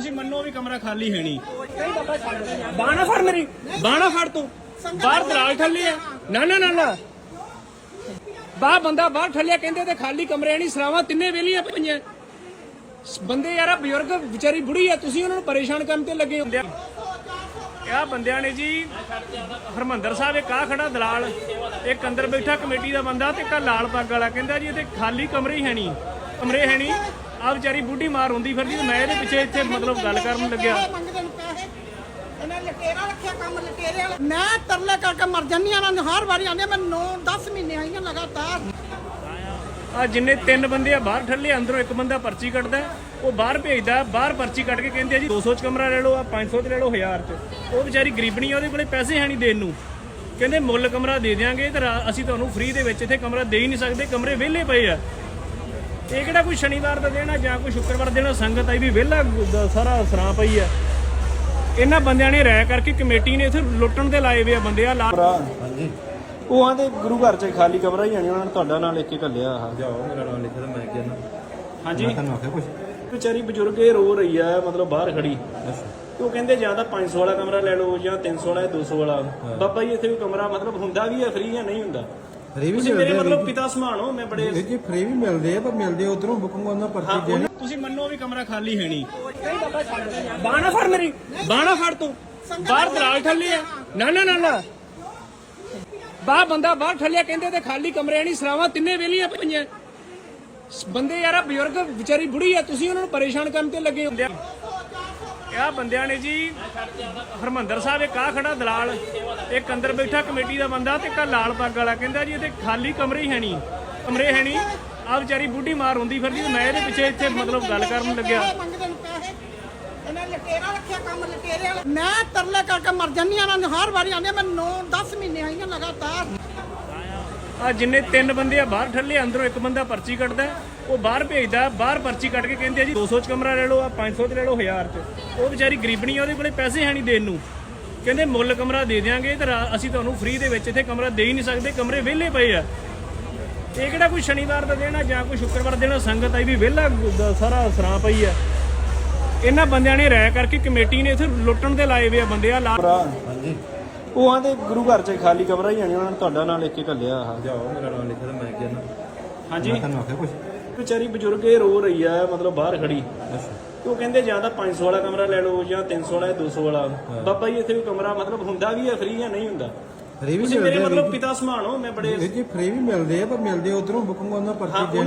ਤੁਸੀਂ ਮੰਨੋ ਵੀ ਕਮਰਾ ਖਾਲੀ ਹੈ ਨਹੀਂ। ਬਾਣਾ ਫੜ ਮੇਰੀ। ਬਾਣਾ ਫੜ ਤੂੰ। ਬਾਹਰ ਦਰਾਲ ਠੱਲੇ ਆ। ਨਾ ਨਾ ਨਾ ਨਾ। ਬਾਹਰ ਬੰਦਾ ਬਾਹਰ ਠੱਲਿਆ ਕਹਿੰਦੇ ਤੇ ਖਾਲੀ ਕਮਰੇ ਨਹੀਂ ਸਰਾਵਾਂ ਤਿੰਨੇ ਵੇਲੀਆਂ ਪਈਆਂ। ਬੰਦੇ ਯਾਰ ਬਜ਼ੁਰਗ ਵਿਚਾਰੀ ਬੁੜੀ ਆ ਤੁਸੀਂ ਉਹਨਾਂ ਨੂੰ ਪਰੇਸ਼ਾਨ ਕਰਨ ਤੇ ਲੱਗੇ ਹੁੰਦੇ ਆ ਇਹ ਬੰਦਿਆਂ ਨੇ ਜੀ ਹਰਮੰਦਰ ਸਾਹਿਬ ਇੱਕ ਆ ਖੜਾ ਦਲਾਲ ਇੱਕ ਅੰਦਰ ਬੈਠਾ ਕਮੇਟੀ ਦਾ ਬੰਦਾ ਤੇ ਇੱਕ ਲਾਲ ਪੱਗ ਵਾਲਾ ਕਹਿੰਦਾ ਜੀ ਇਹਦੇ ਖਾਲੀ ਕਮਰੇ ਹੀ ਹੈ ਨਹੀਂ। ਕਮਰੇ ਹੈ ਨਹੀਂ। ਆ ਵਿਚਾਰੀ ਬੁੱਢੀ ਮਾਰ ਹੁੰਦੀ ਫਿਰਦੀ ਤੇ ਮੈਂ ਇਹਦੇ ਪਿੱਛੇ ਇੱਥੇ ਮਤਲਬ ਗੱਲ ਕਰਨ ਲੱਗਿਆ। ਮੰਗਦੇ ਨੇ ਪੈਸੇ। ਇਹਨਾਂ ਲਟੇਰਾ ਰੱਖਿਆ ਕੰਮ ਲਟੇਰੇ ਵਾਲਾ। ਮੈਂ ਤਰਲੇ ਕਰਕੇ ਮਰ ਜੰਨੀ ਆ ਨਾ ਹਰ ਵਾਰੀ ਆਉਂਦੇ ਮੈਂ 9 10 ਮਹੀਨੇ ਆਈਆਂ ਲਗਾਤਾਰ। ਆ ਜਿੰਨੇ ਤਿੰਨ ਬੰਦੇ ਆ ਬਾਹਰ ਠੱਲੇ ਅੰਦਰੋਂ ਇੱਕ ਬੰਦਾ ਪਰਚੀ ਕੱਟਦਾ ਉਹ ਬਾਹਰ ਭੇਜਦਾ ਬਾਹਰ ਪਰਚੀ ਕੱਟ ਕੇ ਕਹਿੰਦੇ ਆ ਜੀ 200 ਚ ਕਮਰਾ ਲੈ ਲਓ ਆ 500 ਚ ਲੈ ਲਓ 1000 ਚ। ਉਹ ਵਿਚਾਰੀ ਗਰੀਬਣੀ ਆ ਉਹਦੇ ਕੋਲੇ ਪੈਸੇ ਹੈ ਨਹੀਂ ਦੇਣ ਨੂੰ। ਕਹਿੰਦੇ ਮੁੱਲ ਕਮਰਾ ਦੇ ਦਿਆਂਗੇ ਤੇ ਅਸੀਂ ਤੁਹਾਨੂੰ ਫ੍ਰੀ ਦੇ ਵਿੱਚ ਇੱਥੇ ਕਮਰਾ ਦੇ ਹੀ ਨਹੀਂ ਸਕਦੇ ਕਮਰੇ ਵਿਹਲੇ ਪਏ ਆ। ਇਹ ਕਿਹੜਾ ਕੋਈ ਸ਼ਨੀਵਾਰ ਦਾ ਦਿਨ ਆ ਜਾਂ ਕੋਈ ਸ਼ੁੱਕਰਵਾਰ ਦਾ ਦਿਨ ਆ, ਸੰਗਤ ਆਈ ਵੀ ਵਿਹਲਾ ਸਾਰਾ ਸਰਾਂ ਪਈ ਆ। ਇਹਨਾਂ ਬੰਦਿਆਂ ਨੇ ਰਾਇ ਕਰਕੇ ਕਮੇਟੀ ਨੇ ਇੱਥੇ ਲੁੱਟਣ ਦੇ ਲਾਏ ਵੇ ਆ ਬੰਦੇ ਆ ਲਾ ਹਾਂਜੀ। ਉਹ ਆਂਦੇ ਗੁਰੂ ਘਰ ਚ ਖਾਲੀ ਕਮਰਾ ਹੀ ਆਣੀ ਉਹਨਾਂ ਨੇ ਤੁਹਾਡਾ ਨਾਲ ਲਿਖ ਕੇ ਘੱਲਿਆ ਆ। ਜਾਓ ਮੇਰਾ ਨਾਮ ਲਿਖਿਆ ਤਾਂ ਮੈਂ ਕਿਹਾ ਹਾਂਜੀ। ਮੈਂ ਤੁਹਾਨੂੰ ਆਖਿਆ ਕੁਝ ਵਿਚਾਰੀ ਬਜ਼ੁਰਗ ਇਹ ਰੋ ਰਹੀ ਆ ਮਤਲਬ ਬਾਹਰ ਖੜੀ। ਤੇ ਉਹ ਕਹਿੰਦੇ ਜਾਂ ਤਾਂ 500 ਵਾਲਾ ਕਮਰਾ ਲੈ ਲਓ ਜਾਂ 300 ਵਾਲਾ ਜਾਂ 200 ਵਾਲਾ। ਬਾਬਾ ਜੀ ਇੱਥੇ ਵੀ ਕਮਰਾ ਮਤਲਬ ਹੁੰਦਾ ਵੀ ਹੈ ਫ੍ਰੀ ਜਾਂ ਨਹੀਂ ਹੁੰਦਾ? ਫ੍ਰੀ ਵੀ ਤੁਸੀਂ ਮੇਰੇ ਆ ਮਤਲਬ ਪਿਤਾ ਸਮਾਨੋ ਮੈਂ ਬੜੇ ਵੀਰ ਜੀ ਫ੍ਰੀ ਵੀ ਮਿਲਦੇ ਆ ਪਰ ਮਿਲਦੇ ਉਧਰੋਂ ਬੁਕਿੰਗ ਉਹਨਾਂ ਹਾਂ ਪਰਚੀ ਤੁਸੀਂ ਮੰਨੋ ਵੀ ਕਮਰਾ ਖਾਲੀ ਹੈ ਨਹੀਂ। ਬਾਣਾ ਫੜ ਮੇਰੀ ਬਾਣਾ ਫੜ ਤੂੰ। ਬਾਹਰ ਦਰਾਲ ਠੱਲੇ ਆ। ਨਾ ਨਾ ਨਾ ਨਾ। ਬਾਹਰ ਬੰਦਾ ਬਾਹਰ ਠੱਲਿਆ ਕਹਿੰਦੇ ਤੇ ਖਾਲੀ ਕਮਰੇ ਨਹੀਂ ਸਰਾਵਾਂ ਤਿੰਨੇ ਵੇਲੀਆਂ ਪਈਆਂ। ਬੰਦੇ ਯਾਰ ਬਜ਼ੁਰਗ ਵਿਚਾਰੀ ਬੁੜੀ ਆ ਤੁਸੀਂ ਉਹਨਾਂ ਨੂੰ ਪਰੇਸ਼ਾਨ ਕਰਨ ਤੇ ਲੱਗੇ ਹੁੰਦੇ ਆ ਇਹ ਬੰਦਿਆਂ ਨੇ ਜੀ ਹਰਮੰਦਰ ਸਾਹਿਬ ਇੱਕ ਆ ਖੜਾ ਦਲਾਲ ਇੱਕ ਅੰਦਰ ਬੈਠਾ ਕਮੇਟੀ ਦਾ ਬੰਦਾ ਤੇ ਇੱਕ ਲਾਲ ਪੱਗ ਵਾਲਾ ਕਹਿੰਦਾ ਜੀ ਇਹਦੇ ਖਾਲੀ ਕਮਰੇ ਹੀ ਹੈ ਨਹੀਂ ਕਮਰੇ ਹੈ ਨਹੀਂ ਆ ਵਿਚਾਰੀ ਬੁੱਢੀ ਮਾਰ ਹੁੰਦੀ ਫਿਰਦੀ ਮੈਂ ਇਹਦੇ ਪਿੱਛੇ ਇੱਥੇ ਮਤਲਬ ਗੱਲ ਕਰਨ ਲੱਗਿਆ। ਮੈਂ ਤਰਲੇ ਕਰਕੇ ਮਰ ਜੰਨੀ ਆ ਨਾ ਹਰ ਵਾਰੀ ਆਉਂਦੇ ਮੈਂ 9 10 ਮਹੀਨੇ ਆਈਆਂ ਲਗਾਤਾਰ। ਆ ਜਿੰਨੇ ਤਿੰਨ ਬੰਦੇ ਆ ਬਾਹਰ ਠੱਲੇ ਅੰਦਰੋਂ ਇੱਕ ਬੰਦਾ ਪਰਚੀ ਕੱਟਦਾ ਉਹ ਬਾਹਰ ਭੇਜਦਾ ਬਾਹਰ ਪਰਚੀ ਕੱਟ ਕੇ ਕਹਿੰਦੇ ਆ ਜੀ 200 ਚ ਕਮਰਾ ਲੈ ਲਓ ਆ 500 ਚ ਲੈ ਲਓ 1000 ਚ। ਉਹ ਵਿਚਾਰੀ ਗਰੀਬਣੀ ਆ ਉਹਦੇ ਕੋਲੇ ਪੈਸੇ ਹੈ ਨਹੀਂ ਦੇਣ ਨੂੰ। ਕਹਿੰਦੇ ਮੁੱਲ ਕਮਰਾ ਦੇ ਦਿਆਂਗੇ ਤੇ ਰਾ- ਅਸੀਂ ਤੁਹਾਨੂੰ ਫ੍ਰੀ ਦੇ ਵਿੱਚ ਇੱਥੇ ਕਮਰਾ ਦੇ ਹੀ ਨਹੀਂ ਸਕਦੇ ਕਮਰੇ ਵਿਹਲੇ ਪਏ ਆ। ਇਹ ਕਿਹੜਾ ਕੋਈ ਸ਼ਨੀਵਾਰ ਦਾ ਆ ਜਾਂ ਕੋਈ ਸ਼ੁੱਕਰਵਾਰ ਦਾ ਆ, ਸੰਗਤ ਆਈ ਵੀ ਵਿਹਲਾ ਸਾਰਾ ਸਰਾਂ ਪਈ ਆ। ਇਹਨਾਂ ਬੰਦਿਆਂ ਨੇ ਰਾਇ ਕਰਕੇ ਕਮੇਟੀ ਨੇ ਇੱਥੇ ਲੁੱਟਣ ਦੇ ਲਾਏ ਵੇ ਆ ਬੰਦੇ ਆ ਲਾ ਹਾਂਜੀ। ਉਹ ਆਂਦੇ ਗੁਰੂ ਘਰ ਚ ਖਾਲੀ ਕਮਰਾ ਹੀ ਆਣੀ ਉਹਨਾਂ ਨੇ ਤੁਹਾਡਾ ਨਾਲ ਲਿਖ ਕੇ ਘੱਲਿਆ ਆ। ਜਾਓ ਮੇਰਾ ਨਾਮ ਲਿਖਿਆ ਤਾਂ ਮੈਂ ਕਿਹਾ ਹਾਂਜੀ। ਮੈਂ ਤੁਹਾਨੂੰ ਆਖਿਆ ਕੁਝ ਵਿਚਾਰੀ ਬਜ਼ੁਰਗ ਇਹ ਰੋ ਰਹੀ ਆ ਮਤਲਬ ਬਾਹਰ ਖੜੀ। ਤੇ ਉਹ ਕਹਿੰਦੇ ਜਾਂ ਤਾਂ 500 ਵਾਲਾ ਕਮਰਾ ਲੈ ਲਓ ਜਾਂ 300 ਵਾਲਾ ਜਾਂ 200 ਵਾਲਾ। ਬਾਬਾ ਜੀ ਇੱਥੇ ਵੀ ਕਮਰਾ ਮਤਲਬ ਹੁੰਦਾ ਵੀ ਹੈ ਫ੍ਰੀ ਜਾਂ ਨਹੀਂ ਹੁੰਦਾ? ਫ੍ਰੀ ਵੀ ਮੇਰੇ ਮਤਲਬ ਪਿਤਾ ਸਮਾਨੋ ਮੈਂ ਬੜੇ ਜੀ ਫ੍ਰੀ ਵੀ ਮਿਲਦੇ ਆ ਪਰ ਮਿਲਦੇ ਉਧਰੋਂ ਬੁਕਿੰਗ ਉਹਨਾਂ ਪਰਚੀ